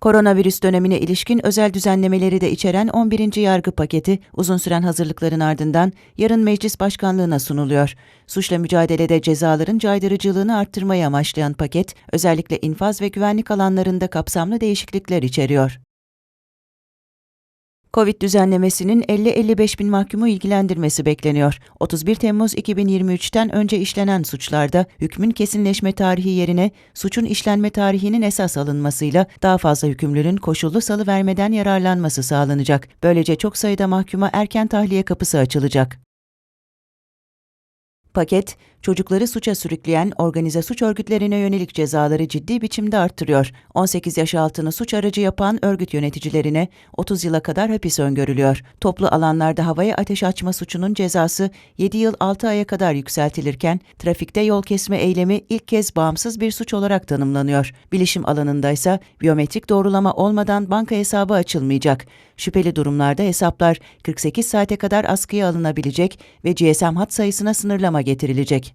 Koronavirüs dönemine ilişkin özel düzenlemeleri de içeren 11. yargı paketi uzun süren hazırlıkların ardından yarın meclis başkanlığına sunuluyor. Suçla mücadelede cezaların caydırıcılığını arttırmayı amaçlayan paket, özellikle infaz ve güvenlik alanlarında kapsamlı değişiklikler içeriyor. Covid düzenlemesinin 50-55 bin mahkumu ilgilendirmesi bekleniyor. 31 Temmuz 2023'ten önce işlenen suçlarda hükmün kesinleşme tarihi yerine suçun işlenme tarihinin esas alınmasıyla daha fazla hükümlünün koşullu salı vermeden yararlanması sağlanacak. Böylece çok sayıda mahkuma erken tahliye kapısı açılacak. Paket, çocukları suça sürükleyen organize suç örgütlerine yönelik cezaları ciddi biçimde arttırıyor. 18 yaş altını suç aracı yapan örgüt yöneticilerine 30 yıla kadar hapis öngörülüyor. Toplu alanlarda havaya ateş açma suçunun cezası 7 yıl 6 aya kadar yükseltilirken, trafikte yol kesme eylemi ilk kez bağımsız bir suç olarak tanımlanıyor. Bilişim alanında ise biyometrik doğrulama olmadan banka hesabı açılmayacak. Şüpheli durumlarda hesaplar 48 saate kadar askıya alınabilecek ve GSM hat sayısına sınırlama getirilecek.